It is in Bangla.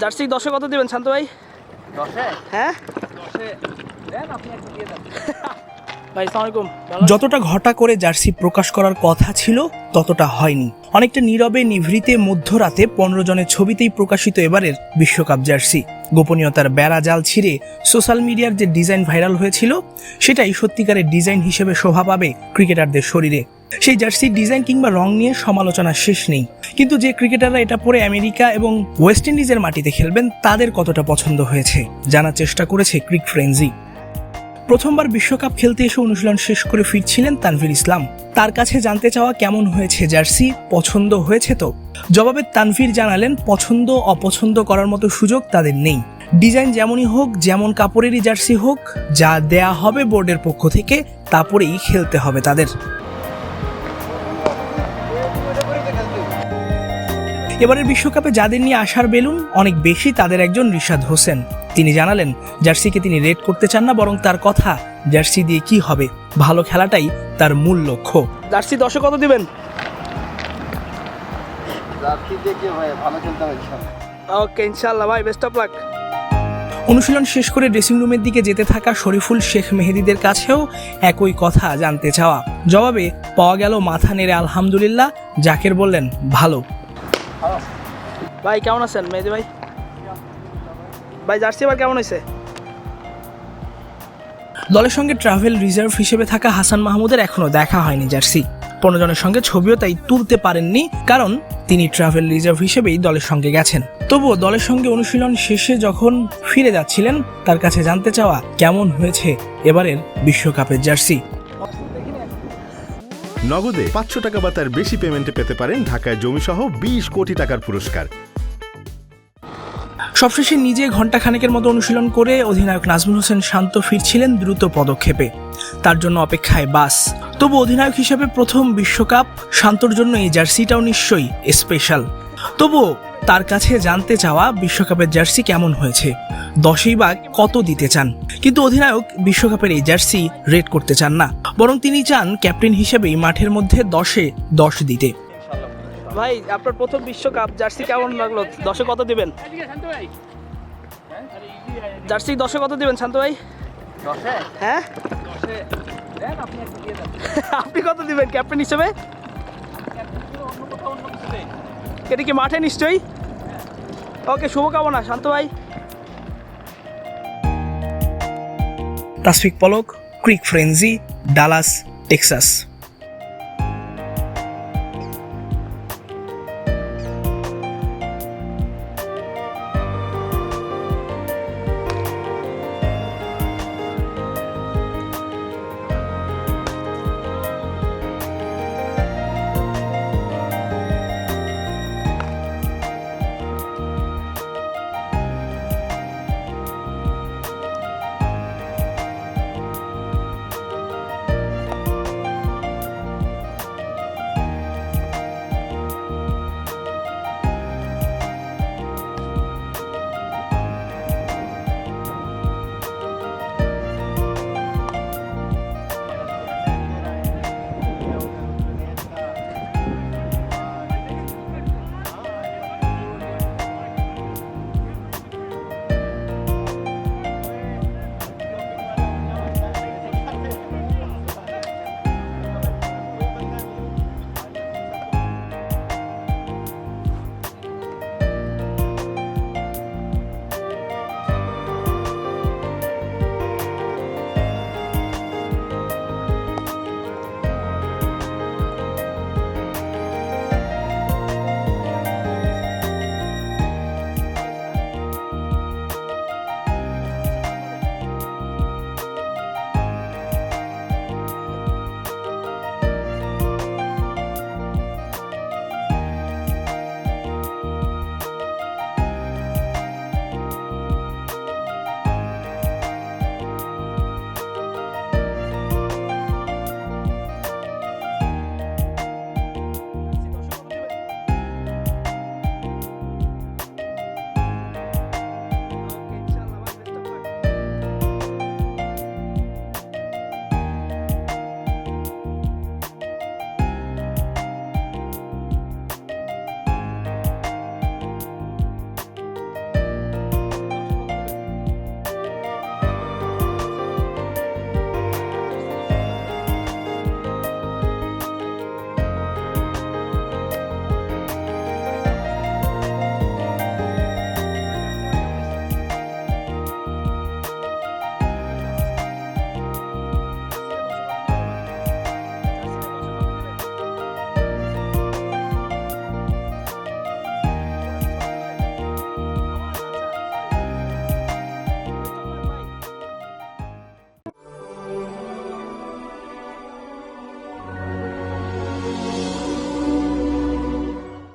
জার্সি দশে কত দিবেন শান্ত ভাই? দশে? হ্যাঁ? ভাই যতটা ঘটা করে জার্সি প্রকাশ করার কথা ছিল ততটা হয়নি। অনেকটা নীরবে নিভৃতে মধ্যরাতে পনেরো জনের ছবিতেই প্রকাশিত এবারের বিশ্বকাপ জার্সি। গোপনীয়তার বেড়া জাল ছিঁড়ে সোশ্যাল মিডিয়ার যে ডিজাইন ভাইরাল হয়েছিল সেটাই সত্যিকারের ডিজাইন হিসেবে শোভা পাবে ক্রিকেটারদের শরীরে। সেই জার্সির ডিজাইন কিংবা রং নিয়ে সমালোচনা শেষ নেই। কিন্তু যে ক্রিকেটাররা এটা পরে আমেরিকা এবং ওয়েস্ট ইন্ডিজের মাটিতে খেলবেন, তাদের কতটা পছন্দ হয়েছে, জানার চেষ্টা করেছে ক্রিক ফ্রেন্জি প্রথমবার বিশ্বকাপ খেলতে এসে অনুশীলন শেষ করে ফিরছিলেন তানভীর ইসলাম। তার কাছে জানতে চাওয়া কেমন হয়েছে জার্সি, পছন্দ হয়েছে তো? জবাবে তানভীর জানালেন, পছন্দ, অপছন্দ করার মতো সুযোগ তাদের নেই। ডিজাইন যেমনই হোক, যেমন কাপড়েরই জার্সি হোক, যা দেয়া হবে বোর্ডের পক্ষ থেকে, তা পরেই খেলতে হবে তাদের। এবারের বিশ্বকাপে যাদের নিয়ে আসার বেলুন অনেক বেশি তাদের একজন রিশাদ হোসেন। তিনি জানালেন জার্সিকে তিনি রেড করতে চান না বরং তার কথা জার্সি দিয়ে কি হবে? ভালো খেলাটাই তার মূল লক্ষ্য। জার্সি দশে কত দিবেন? ভাই ওকে ইনশাল্লাহ বেস্ট অফ লাক অনুশীলন শেষ করে ড্রেসিং রুমের দিকে যেতে থাকা শরীফুল শেখ মেহেদিদের কাছেও একই কথা জানতে চাওয়া। জবাবে পাওয়া গেল মাথা নেড়ে আলহামদুলিল্লাহ জাকের বললেন ভালো। ভাই, কেমন আছেন? মেহেদি ভাই? ভাই, জার্সি এবার কেমন হয়েছে দলের সঙ্গে ট্রাভেল রিজার্ভ হিসেবে থাকা হাসান মাহমুদের এখনও দেখা হয়নি জার্সি। পনেরো জনের সঙ্গে ছবিও তাই তুলতে পারেননি, কারণ তিনি ট্রাভেল রিজার্ভ হিসেবেই দলের সঙ্গে গেছেন। তবুও দলের সঙ্গে অনুশীলন শেষে যখন ফিরে যাচ্ছিলেন, তার কাছে জানতে চাওয়া কেমন হয়েছে এবারের বিশ্বকাপের জার্সি। নগদে পাঁচশো টাকা বা তার বেশি পেমেন্টে পেতে পারেন ঢাকায় জমিসহ বিশ কোটি টাকার পুরস্কার। সবশেষে নিজে ঘণ্টাখানেকের মতো অনুশীলন করে অধিনায়ক নাজমুল হোসেন শান্ত ফিরছিলেন দ্রুত পদক্ষেপে। তার জন্য অপেক্ষায় বাস। তবু অধিনায়ক হিসেবে প্রথম বিশ্বকাপ শান্তর জন্য এই জার্সিটাও নিশ্চয়ই স্পেশাল তবুও তার কাছে জানতে চাওয়া বিশ্বকাপের জার্সি কেমন হয়েছে? দশেই বা কত দিতে চান? কিন্তু অধিনায়ক বিশ্বকাপের এই জার্সি রেড করতে চান না। বরং তিনি চান ক্যাপ্টেন হিসেবেই মাঠের মধ্যে দশে দশ দিতে। ভাই আপনার প্রথম বিশ্বকাপ জার্সি কেমন লাগল? দশে কত দিবেন? জার্সি দশে কত দিবেন শান্ত ভাই? হ্যাঁ? আপনি কত দিবেন ক্যাপ্টেন হিসেবে? এটা কি মাঠে নিশ্চয়ই? ওকে শুভকামনা শান্ত ভাই। Tasfiq Palak Cric Frenzy Dallas Texas.